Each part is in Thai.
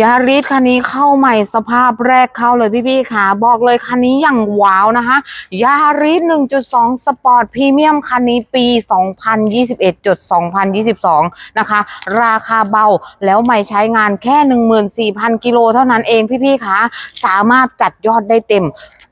ยาริสคันนี้เข้าใหม่สภาพแรกเข้าเลยพี่ๆค่ะ บอกเลยคันนี้อย่างว้าวนะคะยาริส1.2 สปอร์ตพรีเมียมคันนี้ปี 2021จด2022 นะคะ ราคาเบาแล้วไม่ใช้งานแค่ 14,000 กิโลเท่านั้นเองพี่ๆค่ะ สามารถจัดยอดได้เต็ม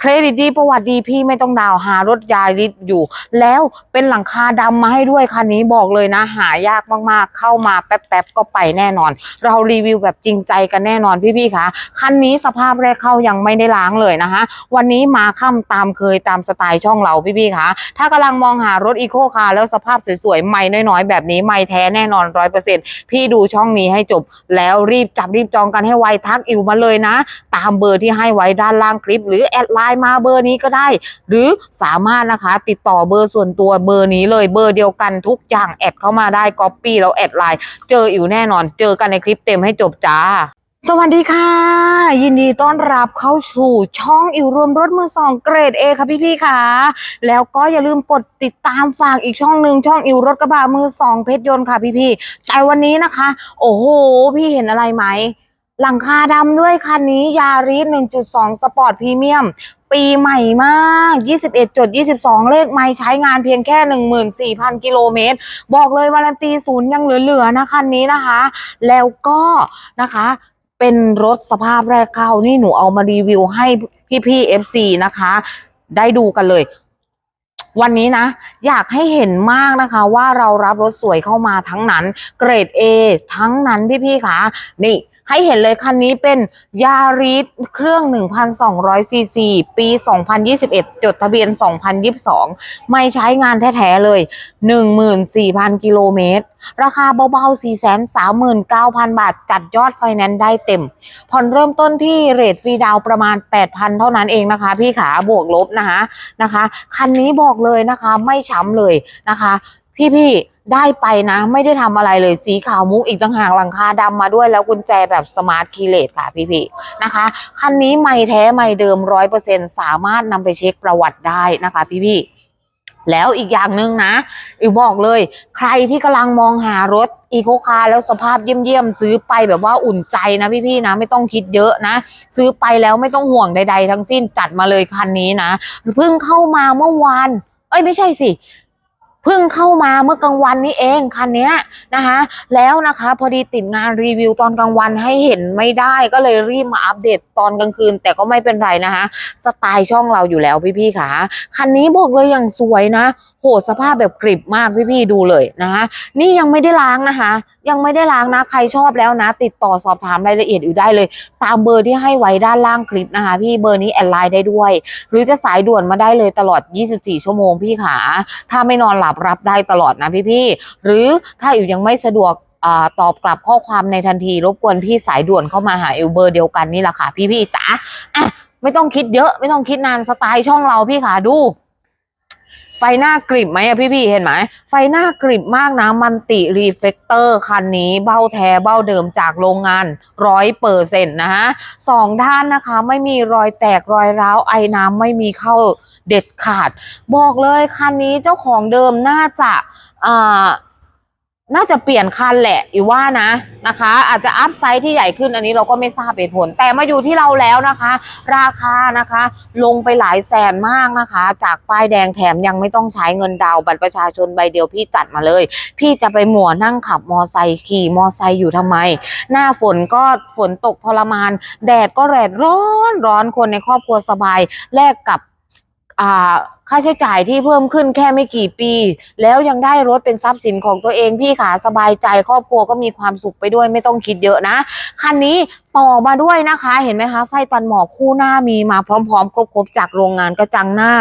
เครดิตดีประวัติดีพี่ไม่ต้องดาวหารถยาริสอยู่ แล้วเป็นหลังคาดำมาให้ด้วยคันนี้บอกเลยนะ หายากมากๆ เข้ามาแป๊บๆก็ไปแน่นอน เรารีวิวแบบจริงใจกันแน่นอนพี่ๆคะคันนี้สภาพแรกเข้ายังไม่ได้ล้างเลยนะคะ วันนี้มาค่ำตามเคยตามสไตล์ช่องเราพี่ๆคะถ้ากำลังมองหารถอีโคคาร์แล้วสภาพสวยๆไม่น้อยๆ แบบนี้ไม่แท้แน่นอนร้อยเปอร์เซ็นต์พี่ดูช่องนี้ให้จบ แล้วรีบจับรีบจองกันให้ไวทักอิวมาเลยนะ ตามเบอร์ที่ให้ไว้ด้านล่างคลิป หรือแอดไลน์มาเบอร์นี้ก็ได้ หรือสามารถนะคะ ติดต่อเบอร์ส่วนตัวเบอร์นี้เลยเบอร์เดียวกันทุกอย่างแอดเข้ามาได้ก๊อปปี้แล้วแอดไลน์เจออิวแน่นอน เจอกันในคลิปเต็มให้จบจ้าสวัสดีค่ะ ยินดีต้อนรับเข้าสู่ช่องอิวรวมรถมือสองเกรด A ค่ะพี่ๆค่ะ แล้วก็อย่าลืมกดติดตามฝากอีกช่องหนึ่งช่องอิวรถกระบะมือสองเพชรยนต์ค่ะพี่ๆแต่วันนี้นะคะ โอ้โห พี่เห็นอะไรไหม หลังคาดำด้วยคันนี้ยาริส1.2 สปอร์ตพรีเมียม ปีใหม่มาก 21.22 เลขไม่ใช้งานเพียงแค่ 14,000 กิโลเมตร บอกเลย วารันตีศูนย์ยังเหลือๆนะคันนี้นะคะ แล้วก็นะคะเป็นรถสภาพแรกเข้า นี่หนูเอามารีวิวให้พี่ๆ FC นะคะ ได้ดูกันเลยวันนี้นะ อยากให้เห็นมากนะคะ ว่าเรารับรถสวยเข้ามาทั้งนั้น เกรด A ทั้งนั้นพี่ๆคะนี่ ให้เห็นเลยคันนี้เป็นยาริสเครื่อง 1,200ซีซีปี 2021 จดทะเบียน 2022 ไม่ใช้งานแท้ ๆ เลย 14,000 กิโลเมตร ราคาเบา ๆ 439,000 บาท จัดยอดไฟแนนซ์ได้เต็ม ผ่อนเริ่มต้นที่เรทฟรีดาวประมาณ 8,000 เท่านั้นเองนะคะ พี่ขาบวกลบนะคะนะคะ คันนี้บอกเลยนะคะไม่ช้ำเลยนะคะ พี่ๆได้ไปนะ ไม่ได้ทำอะไรเลยสีขาวมุกอีกต่างหากหลังคาดำมาด้วยแล้วกุญแจแบบสมาร์ทคีเลสค่ะพี่ๆนะคะคันนี้ไม่แท้ไม่เดิมร้อยเปอร์เซ็นสามารถนำไปเช็คประวัติได้นะคะ พี่ๆแล้วอีกอย่างหนึ่งนะอิวบอกเลย ใครที่กำลังมองหารถอีโคคาร์แล้วสภาพเยี่ยมๆซื้อไปแบบว่าอุ่นใจนะพี่ๆนะไม่ต้องคิดเยอะนะ ซื้อไปแล้วไม่ต้องห่วงใด ๆ ทั้งสิ้นจัดมาเลยคันนี้นะเพิ่งเข้ามาเมื่อวานเอ้ยไม่ใช่สิ เพิ่งเข้ามาเมื่อกลางวันนี้เองคันนี้นะคะ แล้วนะคะพอดีติดงานรีวิวตอนกลางวันให้เห็นไม่ได้ก็เลยรีบมาอัปเดตตอนกลางคืน แต่ก็ไม่เป็นไรนะคะ สไตล์ช่องเราอยู่แล้วพี่ๆค่ะคันนี้บอกเลยอย่างสวยนะ หสภาพแบบกริบมากพี่ๆดูเลยนะคะนี่ยังไม่ได้ล้างนะคะ ยังไม่ได้ล้างนะใครชอบแล้วนะ ติดต่อสอบถามรายละเอียดอยู่ได้เลย ตามเบอร์ที่ให้ไว้ด้านล่างคลิปนะคะ พี่เบอร์นี้แอดไลน์ได้ด้วย หรือจะสายด่วนมาได้เลยตลอด 24 ชั่วโมงพี่ขาถ้าไม่นอนหลับรับได้ตลอดนะพี่ๆหรือถ้าอยู่ยังไม่สะดวกอตอบกลับข้อความในทันที รบกวนพี่สายด่วนเข้ามาหาเอลเบอร์เดียวกันนี่แหละค่ะพี่ๆจ๋าอะไม่ต้องคิดเยอะไม่ต้องคิดนานสไตล์ช่องเราพี่ขาดู ไฟหน้ากริบไหมอะพี่พี่เห็นไหม ไฟหน้ากริบมากนะมันติรีเฟกเตอร์คันนี้เบ้าแท้เบ้าเดิมจากโรงงานร้อยเปอร์เซ็นต์นะฮะสองด้านนะคะ ไม่มีรอยแตกรอยร้าวไอน้ำไม่มีเข้าเด็ดขาด บอกเลยคันนี้เจ้าของเดิมน่าจะอ่า น่าจะเปลี่ยนคันแหละอีว่านะนะคะ อาจจะอัพไซส์ที่ใหญ่ขึ้นอันนี้เราก็ไม่ทราบเหตุผล แต่มาอยู่ที่เราแล้วนะคะ ราคานะคะ ลงไปหลายแสนมากนะคะ จากป้ายแดงแถมยังไม่ต้องใช้เงินดาวน์บัตรประชาชนใบเดียวพี่จัดมาเลย พี่จะไปหมัวนั่งขับมอไซค์ขี่มอไซค์อยู่ทำไม หน้าฝนก็ฝนตกทรมาน แดดก็แดดร้อนร้อนคนในครอบครัวสบายแลกกับ ค่าใช้จ่ายที่เพิ่มขึ้นแค่ไม่กี่ปี แล้วยังได้รถเป็นทรัพย์สินของตัวเองพี่ขาสบายใจครอบครัวก็มีความสุขไปด้วยไม่ต้องคิดเยอะนะ คันนี้ต่อมาด้วยนะคะ เห็นไหมคะ ไฟตันหมอกคู่หน้ามีมาพร้อมๆ ครบๆ จากโรงงานกระจังหน้า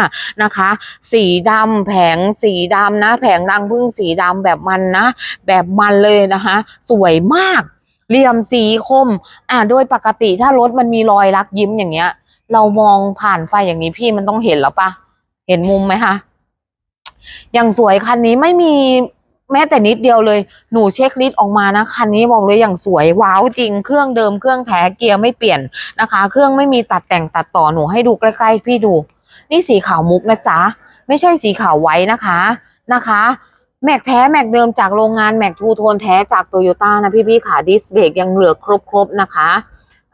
นะคะ สีดำแผงสีดำนะ แผงรังพึ่งสีดำแบบมันนะ แบบมันเลยนะคะ สวยมากเหลี่ยมสีคม อ่าโดยปกติถ้ารถมันมีรอยรักยิ้มอย่างเงี้ย เรามองผ่านไฟอย่างนี้พี่มันต้องเห็นแล้วปะเห็นมุมไหมคะอย่างสวยคันนี้ไม่มีแม้แต่นิดเดียวเลย หนูเช็คลิสต์ออกมานะคันนี้บอกเลยอย่างสวย ว้าวจริง เครื่องเดิมเครื่องแท้เกียร์ไม่เปลี่ยนนะคะ เครื่องไม่มีตัดแต่งตัดต่อหนูให้ดูใกล้ๆพี่ดู นี่สีขาวมุกนะจ๊ะ ไม่ใช่สีขาวไว้นะคะนะคะ แม็กแท้แม็กเดิมจากโรงงานแม็กทูโทนแท้จากโตโยต้านะพี่พี่ๆค่ะดิสเบรกยังเหลือครบๆนะคะ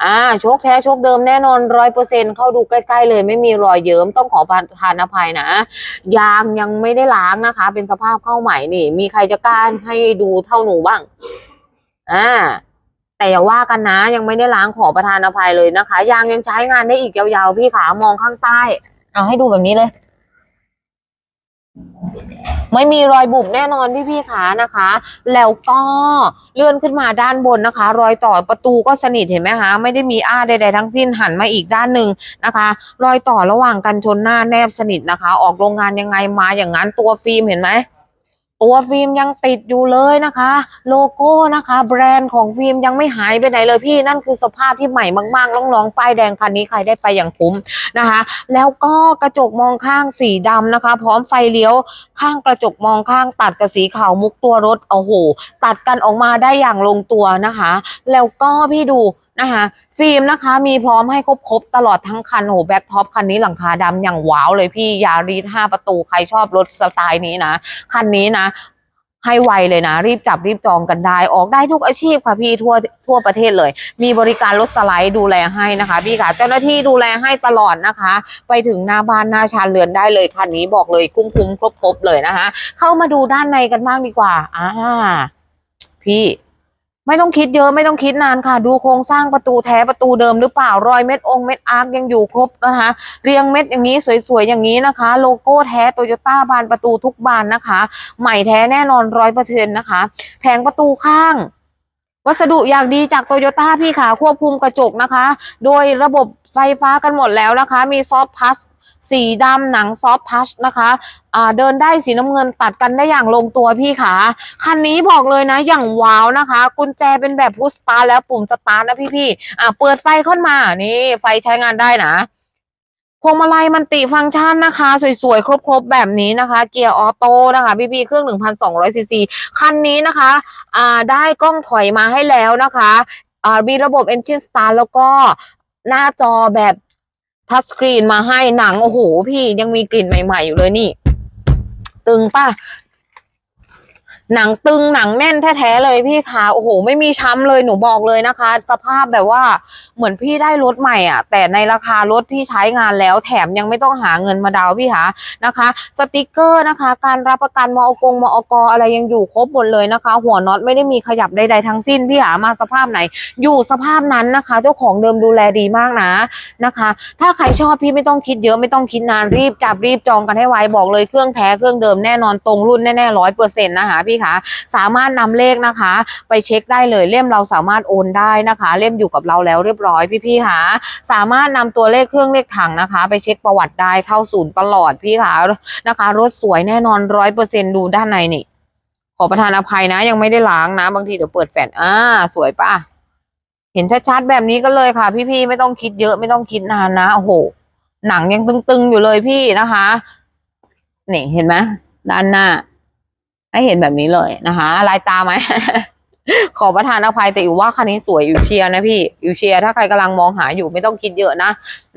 อ่าโชคแท้โชคเดิมแน่นอนร้อยเปอร์เซ็นเข้าดูใกล้ ๆ เลย ไม่มีรอยเยิ้มต้องขอประทานอภัยนะ ยางยังไม่ได้ล้างนะคะ เป็นสภาพเข้าใหม่นี่ มีใครจะกล้าให้ดูเท่าหนูบ้างอ่าแต่อย่าว่ากันนะ ยังไม่ได้ล้างขอประทานอภัยเลยนะคะ ยางยังใช้งานได้อีกยาวๆ พี่ขามองข้างใต้ เอาให้ดูแบบนี้เลย ไม่มีรอยบุบแน่นอนพี่พี่ๆขานะคะ แล้วก็เลื่อนขึ้นมาด้านบนนะคะ รอยต่อประตูก็สนิทเห็นไหมคะไม่ได้มีอ้าใดๆทั้งสิ้นหันมาอีกด้านหนึ่งนะคะ รอยต่อระหว่างกันชนหน้าแนบสนิทนะคะ ออกโรงงานยังไงมาอย่างนั้นตัวฟิล์มเห็นไหม ตัวฟิล์มยังติดอยู่เลยนะคะ โลโก้นะคะ แบรนด์ของฟิล์มยังไม่หายไปไหนเลยพี่นั่นคือสภาพที่ใหม่มากๆน้องๆป้ายแดงคันนี้ใครได้ไปอย่างคุ้มนะคะ แล้วก็กระจกมองข้างสีดำนะคะ พร้อมไฟเลี้ยวข้างกระจกมองข้างตัดกับสีขาวมุกตัวรถโอ้โห ตัดกันออกมาได้อย่างลงตัวนะคะ แล้วก็พี่ดู นะคะฟิล์มนะคะมีพร้อมให้ครบๆตลอดทั้งคันโอ้โหแบ็คท็อปคันนี้หลังคาดำอย่างว้าวเลยพี่ยารีดห้าประตูใครชอบรถสไตล์นี้นะคันนี้นะให้ไวเลยนะ รีบจับรีบจองกันได้ ออกได้ทุกอาชีพค่ะพี่ทั่วทั่วประเทศเลย มีบริการรถสไลด์ดูแลให้นะคะ พี่ค่ะ เจ้าหน้าที่ดูแลให้ตลอดนะคะ ไปถึงหน้าบ้านหน้าชานเรือนได้เลยคันนี้บอกเลยคุ้มคุ้มครบครบๆเลยนะคะ เข้ามาดูด้านในกันบ้างดีกว่าอ่าพี่ ไม่ต้องคิดเยอะไม่ต้องคิดนานค่ะ ดูโครงสร้างประตูแท้ประตูเดิมหรือเปล่ารอยเม็ดองเม็ดอาร์คยังอยู่ครบนะคะ เรียงเม็ดอย่างนี้สวยๆอย่างนี้นะคะ โลโก้แท้โตโยต้าบานประตูทุกบานนะคะ ใหม่แท้แน่นอนร้อยเปอร์เซ็นต์นะคะ แผงประตูข้างวัสดุอย่างดีจากโตโยต้าพี่ขาควบคุมกระจกนะคะ โดยระบบไฟฟ้ากันหมดแล้วนะคะ มีซอฟทัช สีดำหนังซอฟทัชนะคะอ่าเดินได้สีน้ำเงินตัดกันได้อย่างลงตัวพี่ขาคันนี้บอกเลยนะอย่างว้าวนะคะ กุญแจเป็นแบบพุชสตาร์แล้วปุ่มสตาร์ทนะพี่ๆอ่าเปิดไฟขึ้นมานี่ไฟใช้งานได้นะพวงมาลัยมันติฟังก์ชันนะคะ สวยๆ ครบๆ แบบนี้นะคะ เกียร์ออโต้นะคะพี่ๆเครื่อง 1,200ซีซีคันนี้นะคะอ่าได้กล้องถอยมาให้แล้วนะคะอ่ามีระบบ Engine Start แล้วก็หน้าจอแบบ ทัชสกรีนมาให้หนังโอ้โห พี่ยังมีกลิ่นใหม่ ๆ อยู่เลยนี่ ตึงป่ะ หนังตึงหนังแน่นแท้ๆเลยพี่คะโอ้โห ไม่มีช้ำเลยหนูบอกเลยนะคะ สภาพแบบว่าเหมือนพี่ได้รถใหม่อะ แต่ในราคารถที่ใช้งานแล้วแถมยังไม่ต้องหาเงินมาดาวพี่คะนะคะ สติกเกอร์นะคะ การรับประกันมอกงมอกอะไรยังอยู่ครบหมดเลยนะคะ หัวน็อตไม่ได้มีขยับใดๆทั้งสิ้นพี่หามาสภาพไหน อยู่สภาพนั้นนะคะ เจ้าของเดิมดูแลดีมากนะนะคะ ถ้าใครชอบพี่ไม่ต้องคิดเยอะไม่ต้องคิดนานรีบจับรีบจองกันให้ไวบอกเลยเครื่องแท้เครื่องเดิมแน่นอนตรงรุ่นแน่ๆร้อยเปอร์เซ็นต์นะคะพี่คะสามารถนำเลขนะคะ ไปเช็คได้เลยเล่มเราสามารถโอนได้นะคะ เล่มอยู่กับเราแล้วเรียบร้อยพี่ๆค่ะสามารถนำตัวเลขเครื่องเลขถังนะคะ ไปเช็คประวัติได้เข้าศูนย์ตลอดพี่ค่ะนะคะ รถสวยแน่นอนร้อยเปอร์เซ็นดูด้านในนี่ ขอประทานอภัยนะ ยังไม่ได้ล้างนะ บางทีเดี๋ยวเปิดแฟลชอ่าสวยปะเห็นชัดๆแบบนี้ก็เลยค่ะ พี่ๆไม่ต้องคิดเยอะไม่ต้องคิดนานนะโอ้โหหนังยังตึงๆอยู่เลยพี่นะคะนี่เห็นไหมด้านหน้า ให้เห็นแบบนี้เลยนะคะลายตาไหม ขอประทานอภัยแต่อยู่ว่าคันนี้สวยอยู่เชียร์นะพี่อยู่เชียร์ถ้าใครกำลังมองหาอยู่ไม่ต้องคิดเยอะนะ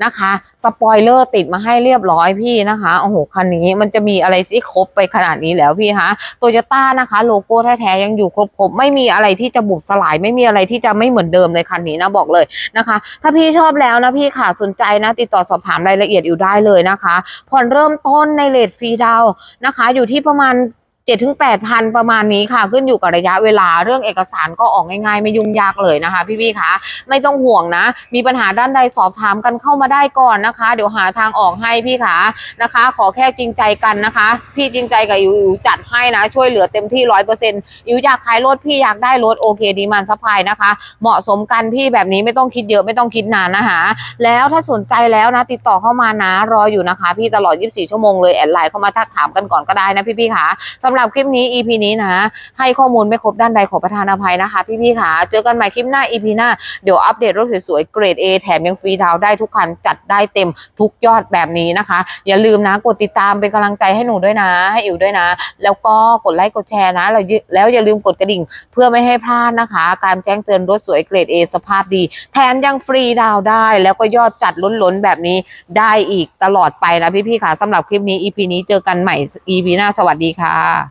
นะคะ สปอยเลอร์ติดมาให้เรียบร้อยพี่นะคะโอ้โหคันนี้มันจะมีอะไรที่ครบไปขนาดนี้แล้วพี่ฮะโตโยต้านะคะ โลโก้แท้ๆยังอยู่ครบครบไม่มีอะไรที่จะบุบสลาย ไม่มีอะไรที่จะไม่เหมือนเดิมในคันนี้นะบอกเลยนะคะ ถ้าพี่ชอบแล้วนะพี่ค่ะสนใจนะ ติดต่อสอบถามรายละเอียดอยู่ได้เลยนะคะผ่อนเริ่มต้นในเลทฟรีดาวนะคะ อยู่ที่ประมาณ เจ็ดถึงแปดพันประมาณนี้ค่ะ ขึ้นอยู่กับระยะเวลาเรื่องเอกสารก็ออกง่ายๆ ไม่ยุ่งยากเลยนะคะ พี่ๆคะไม่ต้องห่วงนะ มีปัญหาด้านใดสอบถามกันเข้ามาได้ก่อนนะคะ เดี๋ยวหาทางออกให้พี่คะนะคะ ขอแค่จริงใจกันนะคะ พี่จริงใจกับอิวอิวจัดให้นะ ช่วยเหลือเต็มที่ร้อยเปอร์เซ็นต์อิวอยากขายรถพี่อยากได้รถโอเคดีมันซัพายนะคะ เหมาะสมกันพี่แบบนี้ไม่ต้องคิดเยอะไม่ต้องคิดนานนะคะแล้วถ้าสนใจแล้วนะ ติดต่อเข้ามานะรออยู่นะคะ พี่ตลอด 24 ชั่วโมงเลยแอดไลน์เข้ามาทักถามกันก่อนก็ได้นะพี่ๆค่ะสำหรับคลิปนี้ EP นี้นะ ให้ข้อมูลไม่ครบด้านใดขอประทานอภัยนะคะ พี่ๆค่ะ เจอกันใหม่คลิปหน้า EP หน้า เดี๋ยวอัปเดตรถสวยๆเกรด A แถมยังฟรีดาวได้ทุกคันจัดได้เต็มทุกยอดแบบนี้นะคะ อย่าลืมนะกดติดตามเป็นกำลังใจให้หนูด้วยนะ ให้อิ๋วด้วยนะ แล้วก็กดไลค์กดแชร์นะแล้วอย่าแล้วอย่าลืมกดกระดิ่งเพื่อไม่ให้พลาดนะคะ การแจ้งเตือนรถสวยเกรด A สภาพดี แถมยังฟรีดาวได้ แล้วก็ยอดจัดล้นๆแบบนี้ได้อีกตลอดไปนะพี่ๆค่ะสำหรับคลิปนี้ EP นี้เจอกันใหม่ EP หน้าสวัสดีค่ะ